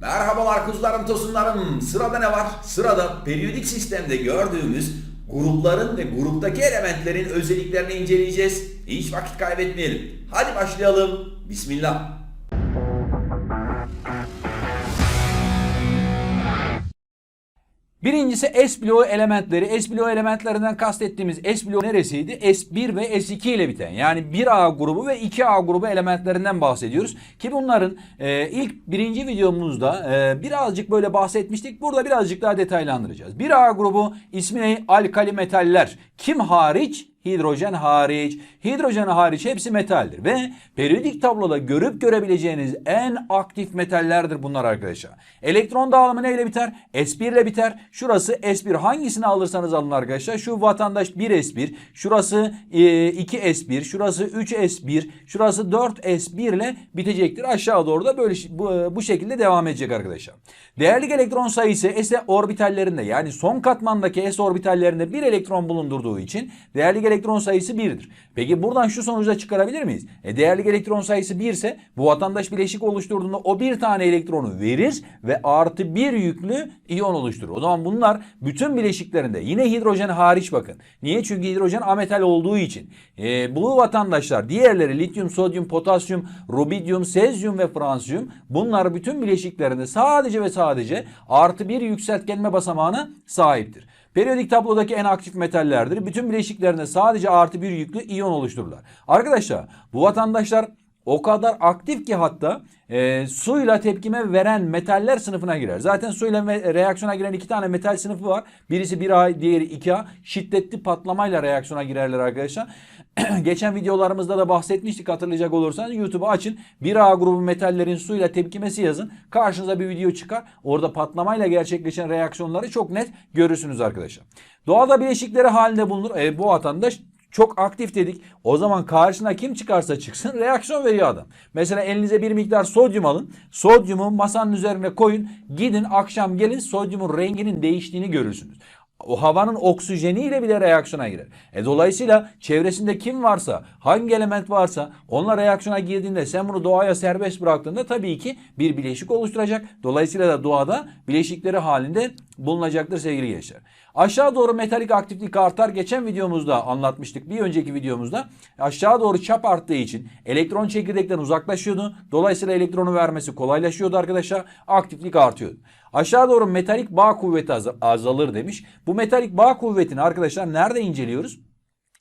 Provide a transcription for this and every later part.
Merhabalar kuzularım tosunlarım. Sırada ne var? Sırada periyodik sistemde gördüğümüz grupların ve gruptaki elementlerin özelliklerini inceleyeceğiz. Hiç vakit kaybetmeyelim. Hadi başlayalım. Bismillah. Birincisi S bloğu elementleri. S bloğu elementlerinden kastettiğimiz S bloğu neresiydi? S1 ve S2 ile biten. Yani 1A grubu ve 2A grubu elementlerinden bahsediyoruz. Ki bunların e, ilk birinci videomuzda e, birazcık böyle bahsetmiştik. Burada birazcık daha detaylandıracağız. 1A grubu ismi ne? Alkali metaller. Kim hariç? Hidrojen hariç. Hidrojen hariç hepsi metaldir. Ve periyodik tabloda görüp görebileceğiniz en aktif metallerdir bunlar arkadaşlar. Elektron dağılımı neyle biter? S1 ile biter. Şurası S1 hangisini alırsanız alın arkadaşlar. Şu vatandaş 1S1. Şurası e, 2S1. Şurası 3S1. Şurası 4S1 ile bitecektir. Aşağı doğru da böyle bu, şekilde devam edecek arkadaşlar. Değerli elektron sayısı S orbitallerinde yani son katmandaki S orbitallerinde bir elektron bulundurduğu için değerli elektron sayısı 1'dir. Peki buradan şu sonucu da çıkarabilir miyiz? E değerli elektron sayısı 1 ise bu vatandaş bileşik oluşturduğunda o bir tane elektronu verir ve artı bir yüklü iyon oluşturur. O zaman bunlar bütün bileşiklerinde yine hidrojen hariç bakın. Niye? Çünkü hidrojen ametal olduğu için. E, bu vatandaşlar diğerleri lityum, sodyum, potasyum, rubidyum, sezyum ve fransiyum bunlar bütün bileşiklerinde sadece ve sadece artı bir yükseltgenme basamağına sahiptir. Periyodik tablodaki en aktif metallerdir. Bütün bileşiklerinde sadece artı bir yüklü iyon oluştururlar. Arkadaşlar bu vatandaşlar o kadar aktif ki hatta e, suyla tepkime veren metaller sınıfına girer. Zaten suyla reaksiyona giren iki tane metal sınıfı var. Birisi 1A, diğeri 2A. Şiddetli patlamayla reaksiyona girerler arkadaşlar. Geçen videolarımızda da bahsetmiştik hatırlayacak olursanız YouTube'u açın. 1A grubu metallerin suyla tepkimesi yazın. Karşınıza bir video çıkar. Orada patlamayla gerçekleşen reaksiyonları çok net görürsünüz arkadaşlar. Doğada bileşikleri halinde bulunur. E, bu vatandaş çok aktif dedik. O zaman karşına kim çıkarsa çıksın reaksiyon veriyor adam. Mesela elinize bir miktar sodyum alın. Sodyumu masanın üzerine koyun. Gidin akşam gelin sodyumun renginin değiştiğini görürsünüz o havanın oksijeniyle bile reaksiyona girer. E dolayısıyla çevresinde kim varsa, hangi element varsa onunla reaksiyona girdiğinde sen bunu doğaya serbest bıraktığında tabii ki bir bileşik oluşturacak. Dolayısıyla da doğada bileşikleri halinde bulunacaktır sevgili gençler. Aşağı doğru metalik aktiflik artar. Geçen videomuzda anlatmıştık. Bir önceki videomuzda aşağı doğru çap arttığı için elektron çekirdekten uzaklaşıyordu. Dolayısıyla elektronu vermesi kolaylaşıyordu arkadaşlar. Aktiflik artıyordu. Aşağı doğru metalik bağ kuvveti azalır demiş. Bu metalik bağ kuvvetini arkadaşlar nerede inceliyoruz?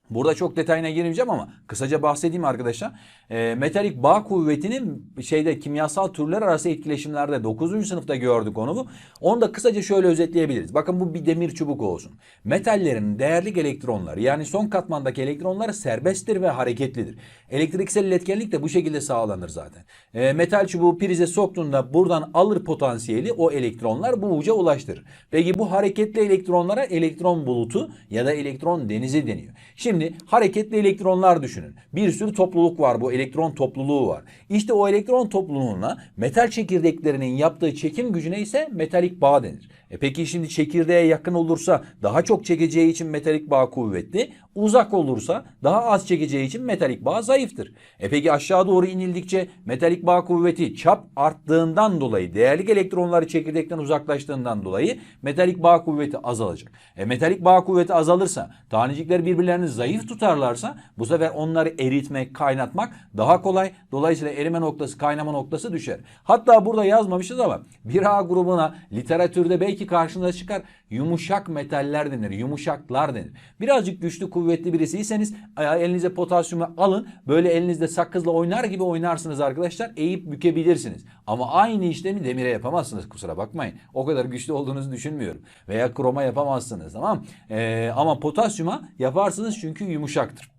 Burada çok detayına girmeyeceğim ama kısaca bahsedeyim arkadaşlar. E, metalik bağ kuvvetinin şeyde kimyasal türler arası etkileşimlerde 9. sınıfta gördük onu bu. Onu da kısaca şöyle özetleyebiliriz. Bakın bu bir demir çubuk olsun. Metallerin değerli elektronları yani son katmandaki elektronları serbesttir ve hareketlidir. Elektriksel iletkenlik de bu şekilde sağlanır zaten. E, metal çubuğu prize soktuğunda buradan alır potansiyeli o elektronlar bu uca ulaştırır. Peki bu hareketli elektronlara elektron bulutu ya da elektron denizi deniyor. Şimdi hareketli elektronlar düşünün. Bir sürü topluluk var bu elektron topluluğu var. İşte o elektron topluluğuna metal çekirdeklerinin yaptığı çekim gücüne ise metalik bağ denir. E peki şimdi çekirdeğe yakın olursa daha çok çekeceği için metalik bağ kuvvetli. Uzak olursa daha az çekeceği için metalik bağ zayıftır. E peki aşağı doğru inildikçe metalik bağ kuvveti çap arttığından dolayı değerli elektronları çekirdekten uzaklaştığından dolayı metalik bağ kuvveti azalacak. E metalik bağ kuvveti azalırsa tanecikler birbirlerini zayıf tutarlarsa bu sefer onları eritmek, kaynatmak daha kolay. Dolayısıyla erime noktası, kaynama noktası düşer. Hatta burada yazmamışız ama 1A grubuna literatürde belki karşınıza çıkar yumuşak metaller denir, yumuşaklar denir. Birazcık güçlü kuvvetli birisiyseniz elinize potasyumu alın. Böyle elinizde sakızla oynar gibi oynarsınız arkadaşlar. Eğip bükebilirsiniz. Ama aynı işlemi demire yapamazsınız kusura bakmayın. O kadar güçlü olduğunuzu düşünmüyorum. Veya kroma yapamazsınız tamam ee, Ama potasyuma yaparsınız çünkü yumuşaktır.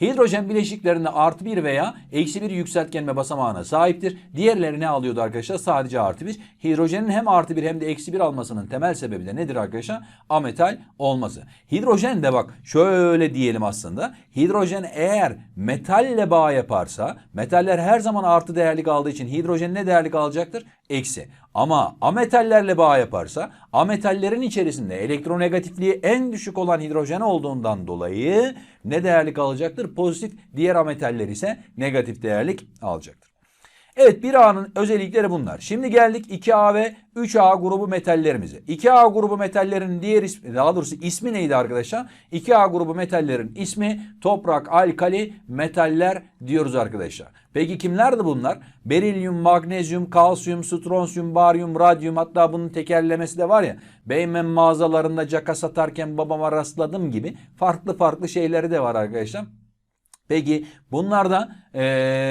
Hidrojen bileşiklerinde artı bir veya eksi bir yükseltgenme basamağına sahiptir. Diğerleri ne alıyordu arkadaşlar? Sadece artı bir. Hidrojenin hem artı bir hem de eksi bir almasının temel sebebi de nedir arkadaşlar? Ametal olması. Hidrojen de bak şöyle diyelim aslında. Hidrojen eğer metalle bağ yaparsa metaller her zaman artı değerli kaldığı için hidrojen ne değerli kalacaktır? Eksi. Ama ametallerle bağ yaparsa ametallerin içerisinde elektronegatifliği en düşük olan hidrojen olduğundan dolayı ne değerlik alacaktır? Pozitif. Diğer ametaller ise negatif değerlik alacaktır. Evet 1A'nın özellikleri bunlar. Şimdi geldik 2A ve 3A grubu metallerimize. 2A grubu metallerin diğer ismi, daha doğrusu ismi neydi arkadaşlar? 2A grubu metallerin ismi toprak, alkali, metaller diyoruz arkadaşlar. Peki kimlerdi bunlar? Berilyum, magnezyum, kalsiyum, stronsiyum, baryum, radyum hatta bunun tekerlemesi de var ya. Beymen mağazalarında caka satarken babama rastladım gibi farklı farklı şeyleri de var arkadaşlar. Peki bunlarda e,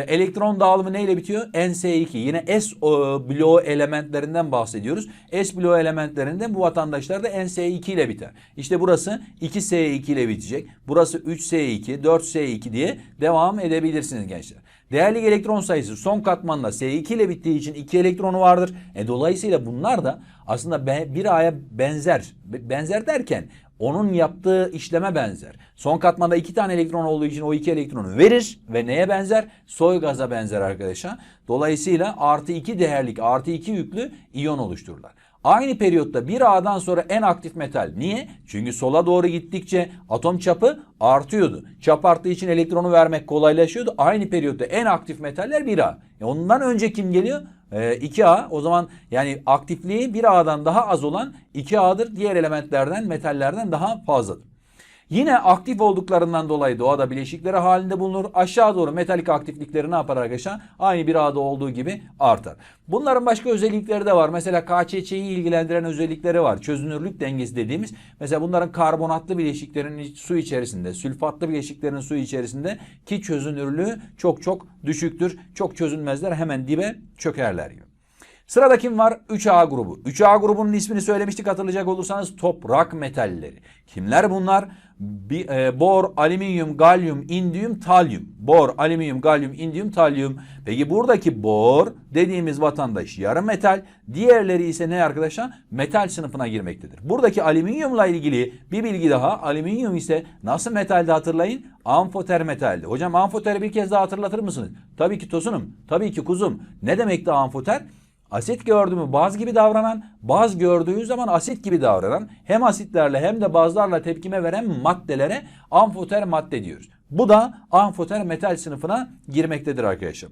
elektron dağılımı neyle bitiyor? NS2. Yine S bloğu elementlerinden bahsediyoruz. S bloğu elementlerinde bu vatandaşlar da NS2 ile biter. İşte burası 2S2 ile bitecek. Burası 3S2, 4S2 diye devam edebilirsiniz gençler. Değerli elektron sayısı son katmanda S2 ile bittiği için 2 elektronu vardır. E, dolayısıyla bunlar da aslında bir A'ya benzer. Be- Benzer derken onun yaptığı işleme benzer. Son katmanda iki tane elektron olduğu için o iki elektronu verir ve neye benzer? Soy gaza benzer arkadaşlar. Dolayısıyla artı iki değerlik artı iki yüklü iyon oluştururlar. Aynı periyotta bir A'dan sonra en aktif metal. Niye? Çünkü sola doğru gittikçe atom çapı artıyordu. Çap arttığı için elektronu vermek kolaylaşıyordu. Aynı periyotta en aktif metaller 1A. E ondan önce kim geliyor? Ee, 2A o zaman yani aktifliği 1A'dan daha az olan 2A'dır. Diğer elementlerden metallerden daha fazladır. Yine aktif olduklarından dolayı doğada bileşikleri halinde bulunur. Aşağı doğru metalik aktiflikleri ne yapar arkadaşlar? Aynı bir A'da olduğu gibi artar. Bunların başka özellikleri de var. Mesela KÇÇ'yi ilgilendiren özellikleri var. Çözünürlük dengesi dediğimiz. Mesela bunların karbonatlı bileşiklerin su içerisinde, sülfatlı bileşiklerin su içerisinde ki çözünürlüğü çok çok düşüktür. Çok çözünmezler hemen dibe çökerler gibi. Sırada kim var? 3A grubu. 3A grubunun ismini söylemiştik hatırlayacak olursanız toprak metalleri. Kimler bunlar? E, bor, alüminyum, galyum, indiyum, talyum. Bor, alüminyum, galyum, indiyum, talyum. Peki buradaki bor dediğimiz vatandaş yarı metal. Diğerleri ise ne arkadaşlar? Metal sınıfına girmektedir. Buradaki alüminyumla ilgili bir bilgi daha. Alüminyum ise nasıl metalde hatırlayın? Amfoter metaldi. Hocam amfoteri bir kez daha hatırlatır mısınız? Tabii ki tosunum. Tabii ki kuzum. Ne demekti amfoter? Asit gördü mü baz gibi davranan, baz gördüğü zaman asit gibi davranan, hem asitlerle hem de bazlarla tepkime veren maddelere amfoter madde diyoruz. Bu da amfoter metal sınıfına girmektedir arkadaşlar.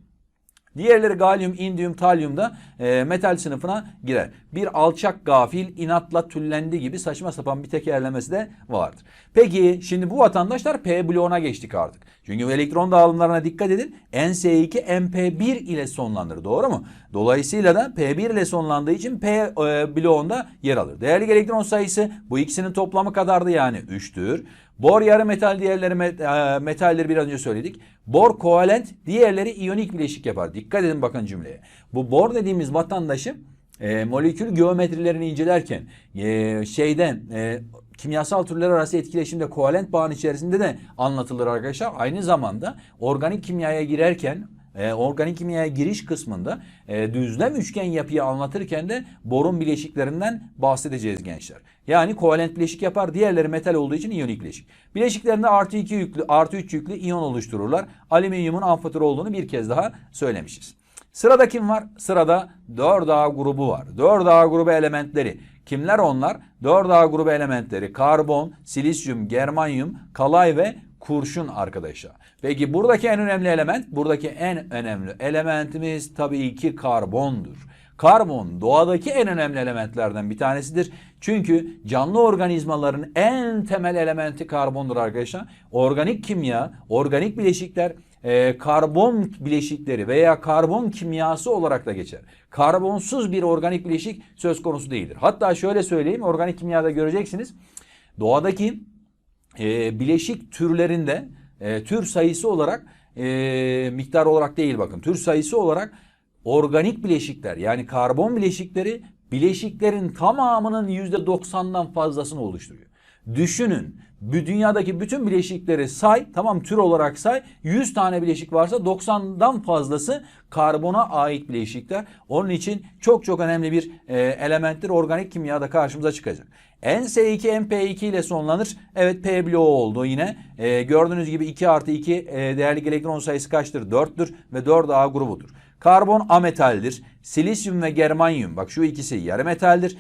Diğerleri galyum, indiyum, talyum da e, metal sınıfına girer. Bir alçak gafil inatla tüllendi gibi saçma sapan bir tekerlemesi de vardır. Peki şimdi bu vatandaşlar P bloğuna geçtik artık. Çünkü elektron dağılımlarına dikkat edin. NS2 MP1 ile sonlanır doğru mu? Dolayısıyla da P1 ile sonlandığı için P e, bloğunda yer alır. Değerli elektron sayısı bu ikisinin toplamı kadardı yani 3'tür. Bor yarı metal diğerleri e, metalleri biraz önce söyledik. Bor kovalent diğerleri iyonik bileşik yapar. Dikkat edin bakın cümleye. Bu bor dediğimiz vatandaşı e, molekül geometrilerini incelerken e, şeyden e, kimyasal türler arası etkileşimde kovalent bağın içerisinde de anlatılır arkadaşlar. Aynı zamanda organik kimyaya girerken e, organik kimyaya giriş kısmında e, düzlem üçgen yapıyı anlatırken de borun bileşiklerinden bahsedeceğiz gençler. Yani kovalent bileşik yapar. Diğerleri metal olduğu için iyonik bileşik. Bileşiklerinde artı 2 yüklü, artı 3 yüklü iyon oluştururlar. Alüminyumun amfoter olduğunu bir kez daha söylemişiz. Sırada kim var? Sırada 4A grubu var. 4A grubu elementleri. Kimler onlar? 4A grubu elementleri karbon, silisyum, germanyum, kalay ve kurşun arkadaşlar. Peki buradaki en önemli element, buradaki en önemli elementimiz tabii ki karbondur. Karbon doğadaki en önemli elementlerden bir tanesidir. Çünkü canlı organizmaların en temel elementi karbondur arkadaşlar. Organik kimya, organik bileşikler e, karbon bileşikleri veya karbon kimyası olarak da geçer. Karbonsuz bir organik bileşik söz konusu değildir. Hatta şöyle söyleyeyim organik kimyada göreceksiniz. Doğadaki e, bileşik türlerinde e, tür sayısı olarak e, miktar olarak değil bakın tür sayısı olarak organik bileşikler yani karbon bileşikleri bileşiklerin tamamının %90'dan fazlasını oluşturuyor. Düşünün dünyadaki bütün bileşikleri say tamam tür olarak say 100 tane bileşik varsa 90'dan fazlası karbona ait bileşikler. Onun için çok çok önemli bir e, elementtir organik kimyada karşımıza çıkacak. NS2 MP2 ile sonlanır. Evet P bloğu oldu yine. E, gördüğünüz gibi 2 artı 2 e, değerli elektron sayısı kaçtır? 4'tür ve 4A grubudur. Karbon ametaldir. Silisyum ve germanyum bak şu ikisi yarı metaldir.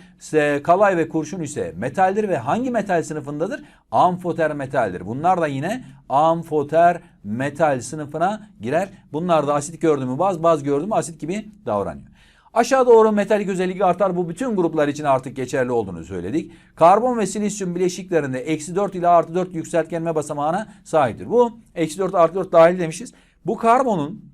Kalay ve kurşun ise metaldir ve hangi metal sınıfındadır? Amfoter metaldir. Bunlar da yine amfoter metal sınıfına girer. Bunlar da asit gördü mü baz, baz gördü mü asit gibi davranıyor. Aşağı doğru metalik özelliği artar. Bu bütün gruplar için artık geçerli olduğunu söyledik. Karbon ve silisyum bileşiklerinde eksi 4 ile artı 4 yükseltgenme basamağına sahiptir. Bu eksi 4 artı 4 dahil demişiz. Bu karbonun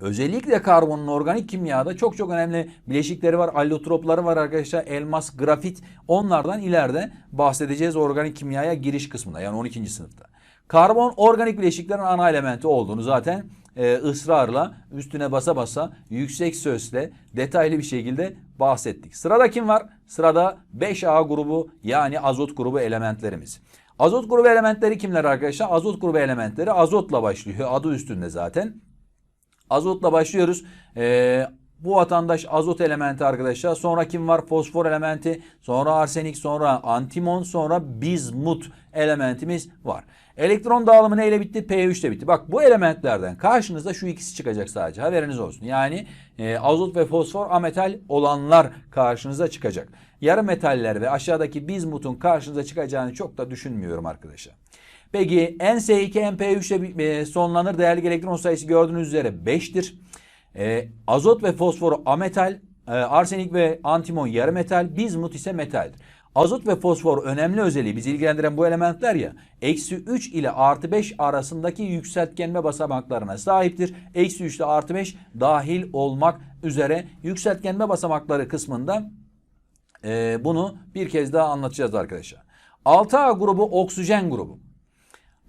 Özellikle karbonun organik kimyada çok çok önemli bileşikleri var. Allotropları var arkadaşlar. Elmas, grafit. Onlardan ileride bahsedeceğiz organik kimyaya giriş kısmında. Yani 12. sınıfta. Karbon organik bileşiklerin ana elementi olduğunu zaten e, ısrarla üstüne basa basa yüksek sözle detaylı bir şekilde bahsettik. Sırada kim var? Sırada 5A grubu yani azot grubu elementlerimiz. Azot grubu elementleri kimler arkadaşlar? Azot grubu elementleri azotla başlıyor. Adı üstünde zaten. Azotla başlıyoruz. Ee, bu vatandaş azot elementi arkadaşlar. Sonra kim var? Fosfor elementi. Sonra arsenik. Sonra antimon. Sonra bizmut elementimiz var. Elektron dağılımı neyle bitti? P3 ile bitti. Bak bu elementlerden karşınızda şu ikisi çıkacak sadece. Haberiniz olsun. Yani e, azot ve fosfor ametal olanlar karşınıza çıkacak. Yarı metaller ve aşağıdaki bizmutun karşınıza çıkacağını çok da düşünmüyorum arkadaşlar. Peki NS2 MP3 ile e, sonlanır. Değerli elektron sayısı gördüğünüz üzere 5'tir. E, azot ve fosfor ametal, e, arsenik ve antimon yarı metal, bizmut ise metaldir. Azot ve fosfor önemli özelliği bizi ilgilendiren bu elementler ya eksi 3 ile artı 5 arasındaki yükseltgenme basamaklarına sahiptir. Eksi 3 ile artı 5 dahil olmak üzere yükseltgenme basamakları kısmında e, bunu bir kez daha anlatacağız arkadaşlar. 6A grubu oksijen grubu.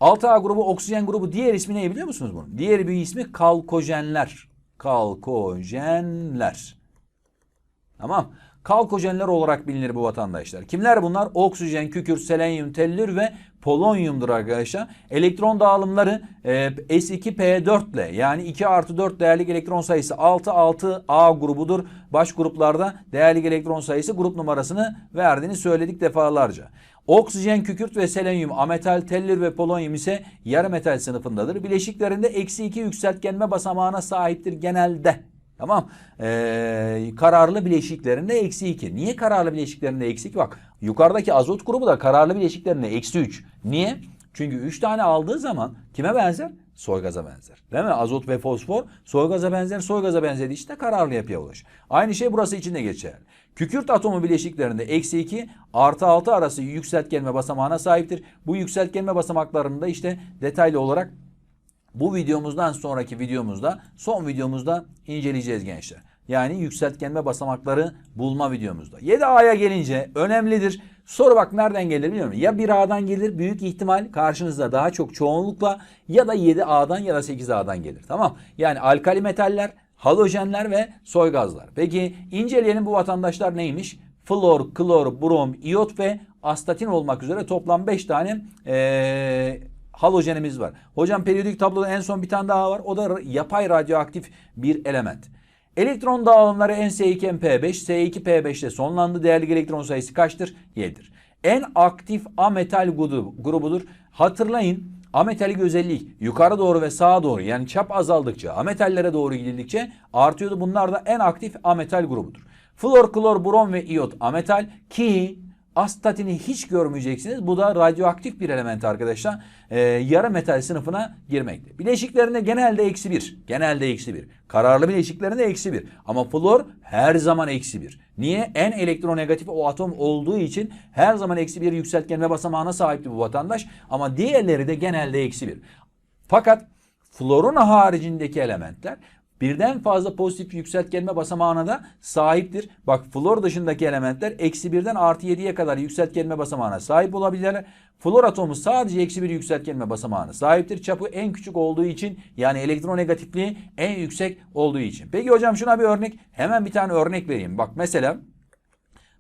6A grubu oksijen grubu diğer ismi ne biliyor musunuz bunun? Diğer bir ismi kalkojenler. Kalkojenler. Tamam. Kalkojenler olarak bilinir bu vatandaşlar. Kimler bunlar? Oksijen, kükürt, selenyum, tellür ve polonyumdur arkadaşlar. Elektron dağılımları e, S2P4 ile yani 2 artı 4 değerlik elektron sayısı 6 6A grubudur. Baş gruplarda değerlik elektron sayısı grup numarasını verdiğini söyledik defalarca. Oksijen, kükürt ve selenyum, ametal, tellür ve polonyum ise yarı metal sınıfındadır. Bileşiklerinde eksi 2 yükseltgenme basamağına sahiptir genelde. Tamam. Ee, kararlı bileşiklerinde eksi 2. Niye kararlı bileşiklerinde eksi 2? Bak yukarıdaki azot grubu da kararlı bileşiklerinde eksi 3. Niye? Çünkü 3 tane aldığı zaman kime benzer? Soygaza benzer. Değil mi? Azot ve fosfor soygaza benzer. Soygaza benzediği işte kararlı yapıya ulaşır. Aynı şey burası için de geçerli. Kükürt atomu bileşiklerinde eksi 2 artı 6 arası yükseltgenme basamağına sahiptir. Bu yükseltgenme basamaklarında işte detaylı olarak bu videomuzdan sonraki videomuzda son videomuzda inceleyeceğiz gençler. Yani yükseltgenme basamakları bulma videomuzda. 7A'ya gelince önemlidir. Soru bak nereden gelir biliyor musun? Ya 1A'dan gelir büyük ihtimal karşınızda daha çok çoğunlukla ya da 7A'dan ya da 8A'dan gelir. Tamam. Yani alkali metaller, halojenler ve soy gazlar. Peki inceleyelim bu vatandaşlar neymiş? Flor, klor, brom, iyot ve astatin olmak üzere toplam 5 tane ee, halojenimiz var. Hocam periyodik tabloda en son bir tane daha var. O da yapay radyoaktif bir element. Elektron dağılımları N2P5, S2P5 ile sonlandı. Değerli elektron sayısı kaçtır? 7'dir. En aktif ametal grubu, grubudur. Hatırlayın ametalik özellik yukarı doğru ve sağa doğru yani çap azaldıkça ametallere doğru gidildikçe artıyordu. Bunlar da en aktif ametal grubudur. Flor, klor, brom ve iyot ametal ki astatini hiç görmeyeceksiniz. Bu da radyoaktif bir element arkadaşlar. Ee, yarı metal sınıfına girmekte. Bileşiklerinde genelde eksi bir. Genelde eksi bir. Kararlı bileşiklerinde eksi bir. Ama flor her zaman eksi bir. Niye? En elektronegatif o atom olduğu için her zaman eksi bir yükseltgenme basamağına sahipti bu vatandaş. Ama diğerleri de genelde eksi bir. Fakat florun haricindeki elementler birden fazla pozitif yükseltgenme basamağına da sahiptir. Bak flor dışındaki elementler eksi birden artı 7'ye kadar yükseltgenme basamağına sahip olabilirler. Flor atomu sadece eksi bir yükseltgenme basamağına sahiptir. Çapı en küçük olduğu için yani elektronegatifliği en yüksek olduğu için. Peki hocam şuna bir örnek. Hemen bir tane örnek vereyim. Bak mesela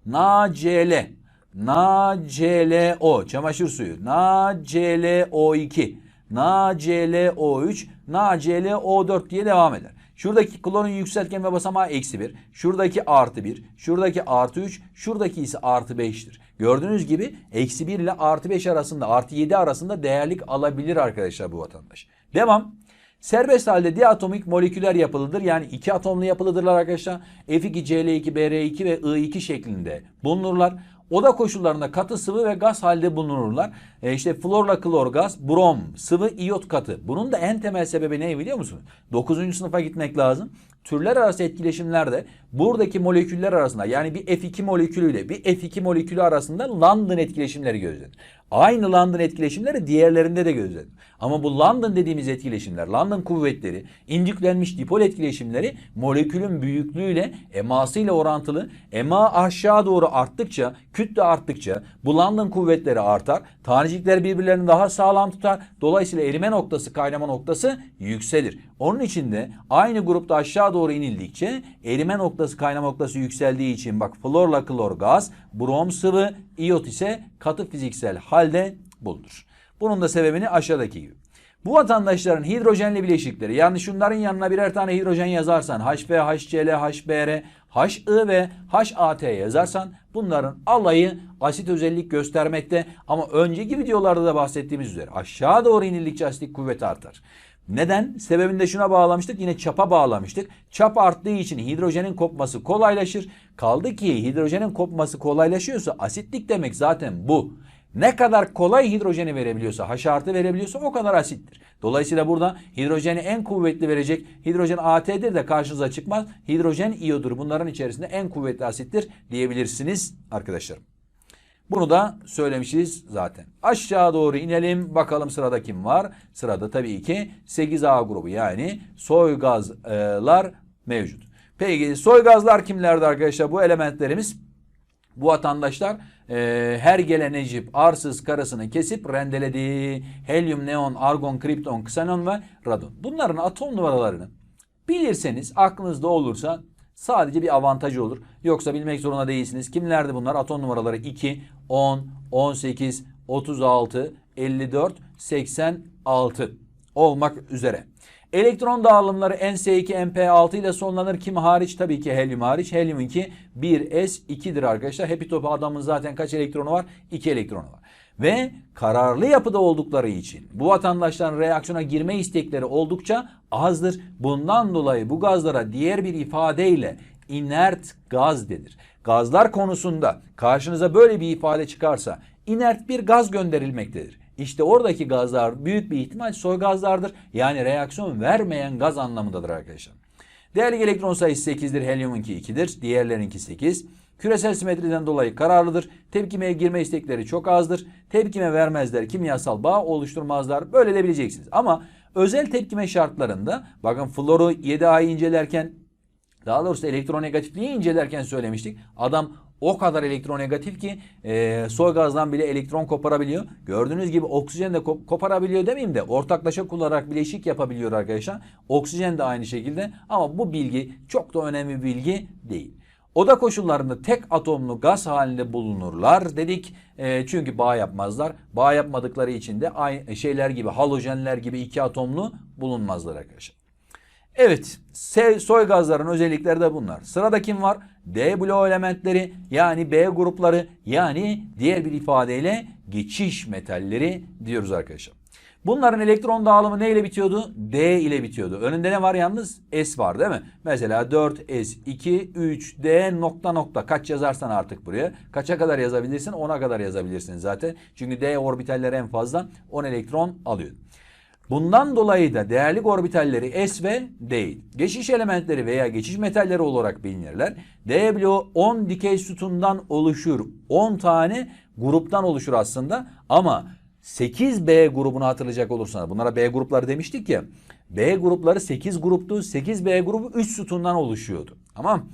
NaCl, NaClO çamaşır suyu, NaClO2, NaClO3, NaClO4 diye devam eder. Şuradaki klorun yükseltgenme basamağı eksi 1. Şuradaki artı 1. Şuradaki artı 3. Şuradaki ise artı 5'tir. Gördüğünüz gibi eksi 1 ile artı 5 arasında artı 7 arasında değerlik alabilir arkadaşlar bu vatandaş. Devam. Serbest halde diatomik moleküler yapılıdır. Yani iki atomlu yapılıdırlar arkadaşlar. F2, Cl2, Br2 ve I2 şeklinde bulunurlar. Oda koşullarında katı sıvı ve gaz halde bulunurlar. E işte florla klor gaz, brom, sıvı iyot katı. Bunun da en temel sebebi ne biliyor musunuz? 9. sınıfa gitmek lazım. Türler arası etkileşimlerde buradaki moleküller arasında yani bir F2 molekülüyle bir F2 molekülü arasında London etkileşimleri gözlenir. Aynı London etkileşimleri diğerlerinde de gözlenir. Ama bu London dediğimiz etkileşimler, London kuvvetleri, indüklenmiş dipol etkileşimleri molekülün büyüklüğüyle, emasıyla orantılı. Ema aşağı doğru arttıkça, kütle arttıkça bu London kuvvetleri artar. Tanecikler birbirlerini daha sağlam tutar. Dolayısıyla erime noktası, kaynama noktası yükselir. Onun için de aynı grupta aşağı doğru inildikçe erime noktası, kaynama noktası yükseldiği için bak florla klor gaz, brom sıvı, iyot ise katı fiziksel halde bulunur. Bunun da sebebini aşağıdaki gibi. Bu vatandaşların hidrojenli bileşikleri yani şunların yanına birer tane hidrojen yazarsan HB, HCl, HBr, HI ve HAT yazarsan bunların alayı asit özellik göstermekte ama önceki videolarda da bahsettiğimiz üzere aşağı doğru inildikçe asitik kuvvet artar. Neden? Sebebini de şuna bağlamıştık. Yine çapa bağlamıştık. Çap arttığı için hidrojenin kopması kolaylaşır. Kaldı ki hidrojenin kopması kolaylaşıyorsa asitlik demek zaten bu. Ne kadar kolay hidrojeni verebiliyorsa, H artı verebiliyorsa o kadar asittir. Dolayısıyla burada hidrojeni en kuvvetli verecek hidrojen AT'dir de karşınıza çıkmaz. Hidrojen iyodur. Bunların içerisinde en kuvvetli asittir diyebilirsiniz arkadaşlarım. Bunu da söylemişiz zaten. Aşağı doğru inelim. Bakalım sırada kim var? Sırada tabii ki 8A grubu yani soy gazlar mevcut. Peki soy gazlar kimlerdi arkadaşlar? Bu elementlerimiz bu vatandaşlar e, her gelen Necip arsız karasını kesip rendeledi. Helyum, neon, argon, kripton, ksanon ve radon. Bunların atom numaralarını bilirseniz aklınızda olursa sadece bir avantajı olur. Yoksa bilmek zorunda değilsiniz. Kimlerdi bunlar? Atom numaraları 2, 10, 18, 36, 54, 86 olmak üzere. Elektron dağılımları NS2, NP6 ile sonlanır. Kim hariç? Tabii ki helyum hariç. Helyum 2 1s2'dir arkadaşlar. Happy top adamın zaten kaç elektronu var? 2 elektronu var. Ve kararlı yapıda oldukları için bu vatandaşların reaksiyona girme istekleri oldukça azdır. Bundan dolayı bu gazlara diğer bir ifadeyle inert gaz denir. Gazlar konusunda karşınıza böyle bir ifade çıkarsa inert bir gaz gönderilmektedir. İşte oradaki gazlar büyük bir ihtimal soy gazlardır. Yani reaksiyon vermeyen gaz anlamındadır arkadaşlar. Değerli elektron sayısı 8'dir. Helyumunki 2'dir. Diğerlerinki 8. Küresel simetriden dolayı kararlıdır. Tepkimeye girme istekleri çok azdır. Tepkime vermezler. Kimyasal bağ oluşturmazlar. Böyle de bileceksiniz. Ama özel tepkime şartlarında bakın floru 7A'yı incelerken daha doğrusu elektronegatifliği incelerken söylemiştik. Adam o kadar elektronegatif ki e, soy gazdan bile elektron koparabiliyor. Gördüğünüz gibi oksijen de kop- koparabiliyor demeyeyim de ortaklaşa kullanarak bileşik yapabiliyor arkadaşlar. Oksijen de aynı şekilde ama bu bilgi çok da önemli bilgi değil. Oda koşullarında tek atomlu gaz halinde bulunurlar dedik. E, çünkü bağ yapmazlar. Bağ yapmadıkları için de aynı şeyler gibi halojenler gibi iki atomlu bulunmazlar arkadaşlar. Evet, soy gazların özellikleri de bunlar. Sırada kim var? D bloğu elementleri yani B grupları yani diğer bir ifadeyle geçiş metalleri diyoruz arkadaşlar. Bunların elektron dağılımı ne ile bitiyordu? D ile bitiyordu. Önünde ne var yalnız? S var değil mi? Mesela 4S2 3D nokta nokta kaç yazarsan artık buraya. Kaça kadar yazabilirsin? 10'a kadar yazabilirsin zaten. Çünkü D orbitalleri en fazla 10 elektron alıyor. Bundan dolayı da değerlik orbitalleri S ve değil. Geçiş elementleri veya geçiş metalleri olarak bilinirler. D bloğu 10 dikey sütundan oluşur. 10 tane gruptan oluşur aslında ama 8B grubunu hatırlayacak olursanız bunlara B grupları demiştik ya. B grupları 8 gruptu. 8B grubu 3 sütundan oluşuyordu. Tamam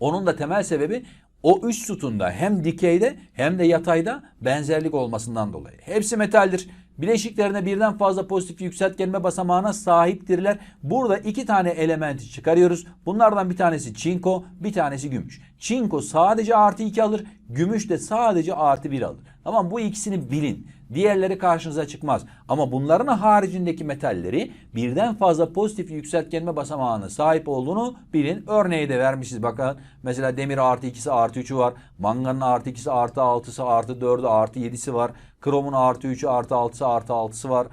onun da temel sebebi o üç sütunda hem dikeyde hem de yatayda benzerlik olmasından dolayı. Hepsi metaldir. Bileşiklerine birden fazla pozitif yükseltgenme basamağına sahiptirler. Burada iki tane elementi çıkarıyoruz. Bunlardan bir tanesi çinko, bir tanesi gümüş. Çinko sadece artı 2 alır, gümüş de sadece artı 1 alır. Tamam bu ikisini bilin. Diğerleri karşınıza çıkmaz. Ama bunların haricindeki metalleri birden fazla pozitif yükseltgenme basamağına sahip olduğunu bilin. Örneği de vermişiz bakın. Mesela demir artı 2'si artı 3'ü var. Manganın artı 2'si artı 6'sı artı 4'ü artı 7'si var. Kromun artı 3'ü artı 6'sı artı 6'sı var.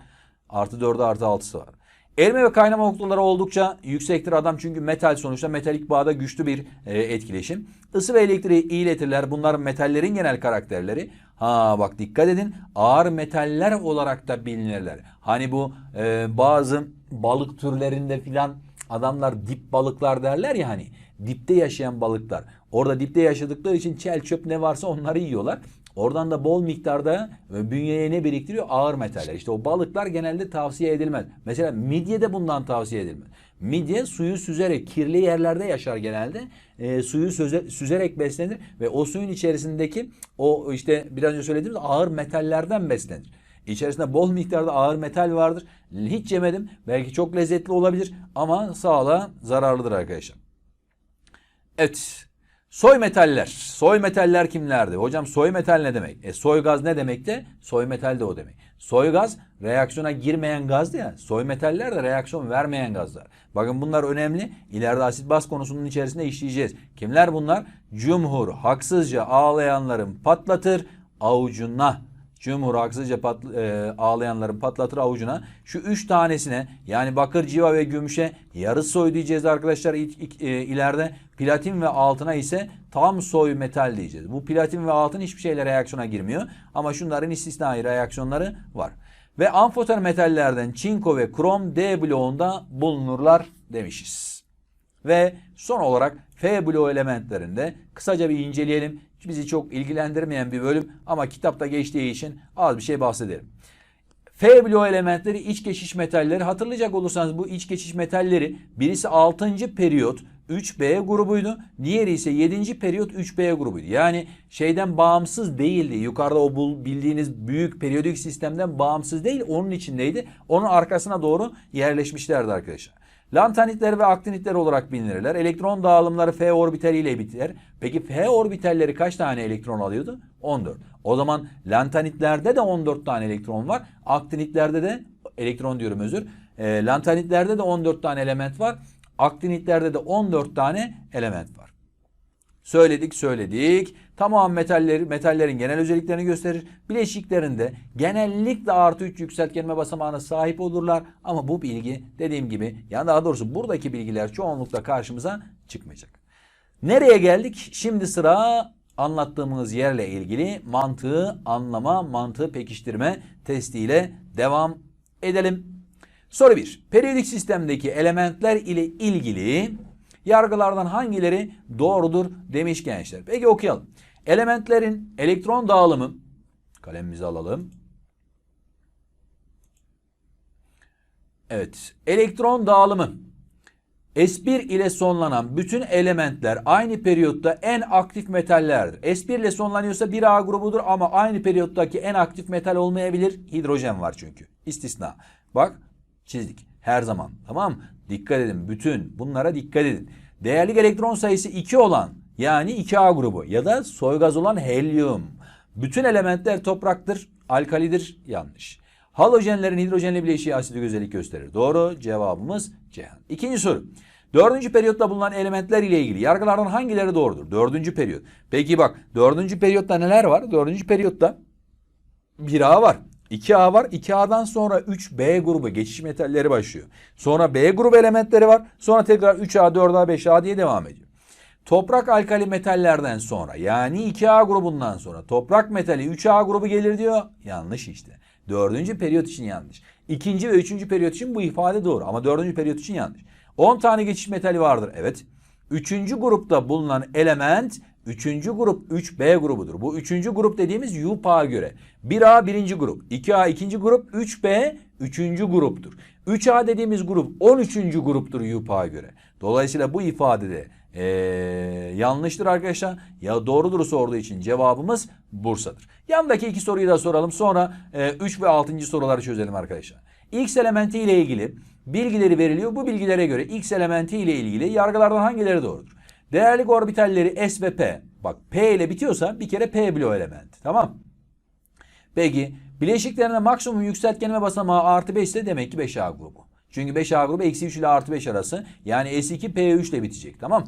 Artı 4'ü artı 6'sı var. Erime ve kaynama noktaları oldukça yüksektir adam çünkü metal sonuçta metalik bağda güçlü bir e, etkileşim. Isı ve elektriği iletirler. Bunlar metallerin genel karakterleri. Ha bak dikkat edin ağır metaller olarak da bilinirler. Hani bu e, bazı balık türlerinde filan adamlar dip balıklar derler ya hani dipte yaşayan balıklar. Orada dipte yaşadıkları için çel çöp ne varsa onları yiyorlar. Oradan da bol miktarda e, bünyeye ne biriktiriyor? Ağır metaller. İşte o balıklar genelde tavsiye edilmez. Mesela midye de bundan tavsiye edilmez. Midye suyu süzerek kirli yerlerde yaşar genelde. E, suyu söze- süzerek beslenir ve o suyun içerisindeki o işte biraz önce söylediğimiz ağır metallerden beslenir. İçerisinde bol miktarda ağır metal vardır. Hiç yemedim. Belki çok lezzetli olabilir ama sağlığa zararlıdır arkadaşlar. Evet. Soy metaller. Soy metaller kimlerdi? Hocam soy metal ne demek? E soy gaz ne demek de? Soy metal de o demek. Soy gaz reaksiyona girmeyen gazdı ya. Soy metaller de reaksiyon vermeyen gazlar. Bakın bunlar önemli. İleride asit baz konusunun içerisinde işleyeceğiz. Kimler bunlar? Cumhur haksızca ağlayanların patlatır avucuna. Cumhur haksızca patl- e, ağlayanların patlatır avucuna. Şu üç tanesine yani bakır, civa ve gümüşe yarı soy diyeceğiz arkadaşlar İ- İ- e, ileride. Platin ve altına ise tam soy metal diyeceğiz. Bu platin ve altın hiçbir şeyle reaksiyona girmiyor. Ama şunların istisnai reaksiyonları var. Ve amfoter metallerden çinko ve krom D bloğunda bulunurlar demişiz. Ve son olarak F bloğu elementlerinde kısaca bir inceleyelim. Bizi çok ilgilendirmeyen bir bölüm ama kitapta geçtiği için az bir şey bahsedelim. F bloğu elementleri iç geçiş metalleri. Hatırlayacak olursanız bu iç geçiş metalleri birisi 6. periyot 3B grubuydu. Diğeri ise 7. periyot 3B grubuydu. Yani şeyden bağımsız değildi. Yukarıda o bildiğiniz büyük periyodik sistemden bağımsız değil. Onun içindeydi. Onun arkasına doğru yerleşmişlerdi arkadaşlar. Lantanitler ve aktinitler olarak bilinirler. Elektron dağılımları F orbitali ile biter. Peki F orbitalleri kaç tane elektron alıyordu? 14. O zaman lantanitlerde de 14 tane elektron var. Aktinitlerde de elektron diyorum özür. E, lantanitlerde de 14 tane element var. Aktinitlerde de 14 tane element var. Söyledik söyledik. Tamam metalleri, metallerin genel özelliklerini gösterir. Bileşiklerinde genellikle artı 3 yükseltgenme basamağına sahip olurlar. Ama bu bilgi dediğim gibi yani daha doğrusu buradaki bilgiler çoğunlukla karşımıza çıkmayacak. Nereye geldik? Şimdi sıra anlattığımız yerle ilgili mantığı anlama, mantığı pekiştirme testiyle devam edelim. Soru 1. Periyodik sistemdeki elementler ile ilgili yargılardan hangileri doğrudur demiş gençler. Peki okuyalım. Elementlerin elektron dağılımı kalemimizi alalım. Evet. Elektron dağılımı S1 ile sonlanan bütün elementler aynı periyotta en aktif metallerdir. S1 ile sonlanıyorsa 1A grubudur ama aynı periyottaki en aktif metal olmayabilir. Hidrojen var çünkü. İstisna. Bak çizdik. Her zaman. Tamam? Dikkat edin. Bütün bunlara dikkat edin. Değerli elektron sayısı 2 olan yani 2A grubu ya da soy gaz olan helyum. Bütün elementler topraktır, alkalidir. Yanlış. Halojenlerin hidrojenle bileşiği asidik özellik gösterir. Doğru. Cevabımız Ceyhan. İkinci soru. Dördüncü periyotta bulunan elementler ile ilgili yargılardan hangileri doğrudur? Dördüncü periyot. Peki bak dördüncü periyotta neler var? Dördüncü periyotta 1A var. 2A var. 2A'dan sonra 3B grubu geçiş metalleri başlıyor. Sonra B grubu elementleri var. Sonra tekrar 3A, 4A, 5A diye devam ediyor. Toprak alkali metallerden sonra yani 2A grubundan sonra toprak metali 3A grubu gelir diyor. Yanlış işte. Dördüncü periyot için yanlış. İkinci ve üçüncü periyot için bu ifade doğru ama dördüncü periyot için yanlış. 10 tane geçiş metali vardır. Evet. Üçüncü grupta bulunan element üçüncü grup 3B grubudur. Bu üçüncü grup dediğimiz YUPA'ya göre. 1A birinci grup, 2A ikinci grup, 3B üçüncü gruptur. 3A dediğimiz grup 13. gruptur YUPA'ya göre. Dolayısıyla bu ifadede ee, yanlıştır arkadaşlar. Ya doğrudur sorduğu için cevabımız Bursa'dır. Yandaki iki soruyu da soralım. Sonra 3 ve 6. soruları çözelim arkadaşlar. X elementi ile ilgili bilgileri veriliyor. Bu bilgilere göre X elementi ile ilgili yargılardan hangileri doğrudur? Değerlik orbitalleri S ve P. Bak P ile bitiyorsa bir kere P bloğu elementi. Tamam. Peki bileşiklerine maksimum yükseltgenme basamağı artı 5 ise demek ki 5A grubu. Çünkü 5A grubu eksi 3 ile artı 5 arası. Yani S2 P3 ile bitecek. Tamam.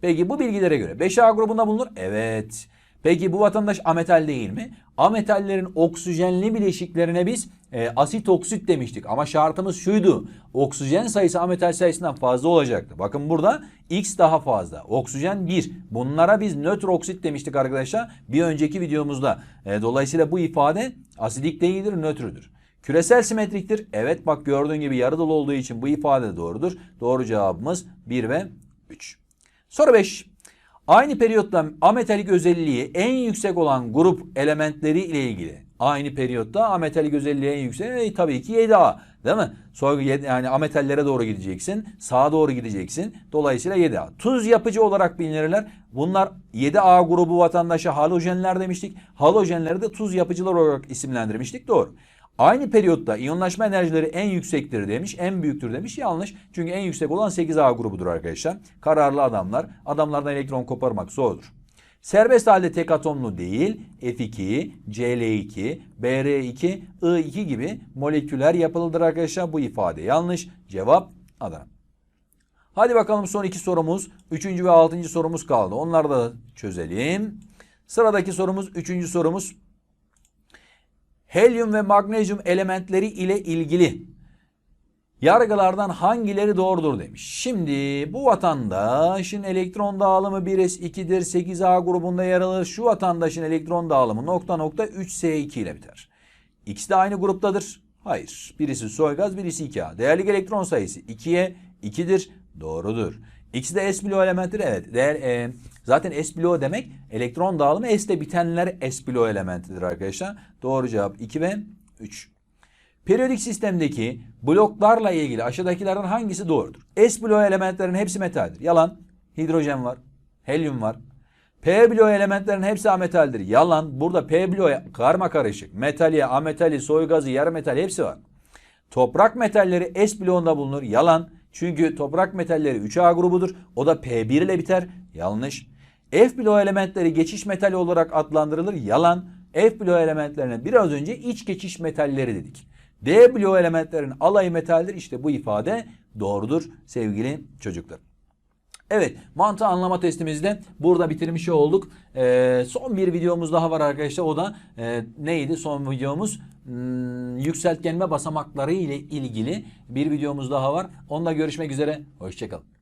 Peki bu bilgilere göre 5A grubunda bulunur. Evet. Peki bu vatandaş ametal değil mi? Ametallerin oksijenli bileşiklerine biz e, asit oksit demiştik. Ama şartımız şuydu. Oksijen sayısı ametal sayısından fazla olacaktı. Bakın burada X daha fazla. Oksijen 1. Bunlara biz nötr oksit demiştik arkadaşlar. Bir önceki videomuzda. E, dolayısıyla bu ifade asidik değildir, nötrüdür. Küresel simetriktir. Evet bak gördüğün gibi yarı dolu olduğu için bu ifade de doğrudur. Doğru cevabımız 1 ve 3. Soru 5. Aynı periyotta ametalik özelliği en yüksek olan grup elementleri ile ilgili. Aynı periyotta ametalik özelliği en yüksek e, tabii ki 7A değil mi? Yedi- yani ametallere doğru gideceksin. Sağa doğru gideceksin. Dolayısıyla 7A. Tuz yapıcı olarak bilinirler. Bunlar 7A grubu vatandaşa halojenler demiştik. Halojenleri de tuz yapıcılar olarak isimlendirmiştik. Doğru. Aynı periyotta iyonlaşma enerjileri en yüksektir demiş, en büyüktür demiş. Yanlış. Çünkü en yüksek olan 8A grubudur arkadaşlar. Kararlı adamlar. Adamlardan elektron koparmak zordur. Serbest halde tek atomlu değil, F2, Cl2, Br2, I2 gibi moleküler yapılıdır arkadaşlar. Bu ifade yanlış. Cevap Adana. Hadi bakalım son iki sorumuz. Üçüncü ve altıncı sorumuz kaldı. Onları da çözelim. Sıradaki sorumuz, üçüncü sorumuz. Helyum ve magnezyum elementleri ile ilgili yargılardan hangileri doğrudur demiş. Şimdi bu vatandaşın elektron dağılımı 1s2'dir 8a grubunda yer alır. Şu vatandaşın elektron dağılımı nokta nokta 3s2 ile biter. İkisi de aynı gruptadır. Hayır. Birisi soy gaz, birisi 2A. Değerli elektron sayısı 2'ye 2'dir. Doğrudur. İkisi de s bilo elementtir. Evet. Değer, e, zaten s bilo demek elektron dağılımı s ile bitenler s bilo elementidir arkadaşlar. Doğru cevap 2 ve 3. Periyodik sistemdeki bloklarla ilgili aşağıdakilerden hangisi doğrudur? S bloğu elementlerin hepsi metaldir. Yalan. Hidrojen var. Helyum var. P bloğu elementlerin hepsi ametaldir. Yalan. Burada P bloğu karma karışık. Metali, ametali, soy gazı, yarı metal hepsi var. Toprak metalleri S bloğunda bulunur. Yalan. Çünkü toprak metalleri 3A grubudur. O da P1 ile biter. Yanlış. F bloğu elementleri geçiş metali olarak adlandırılır. Yalan. F bloğu elementlerine biraz önce iç geçiş metalleri dedik. D bloğu elementlerin alayı metaldir. İşte bu ifade doğrudur sevgili çocuklar. Evet mantığı anlama testimizde burada bitirmiş olduk. Ee, son bir videomuz daha var arkadaşlar. O da e, neydi son videomuz? Hmm, yükseltgenme basamakları ile ilgili bir videomuz daha var. Onunla görüşmek üzere. Hoşçakalın.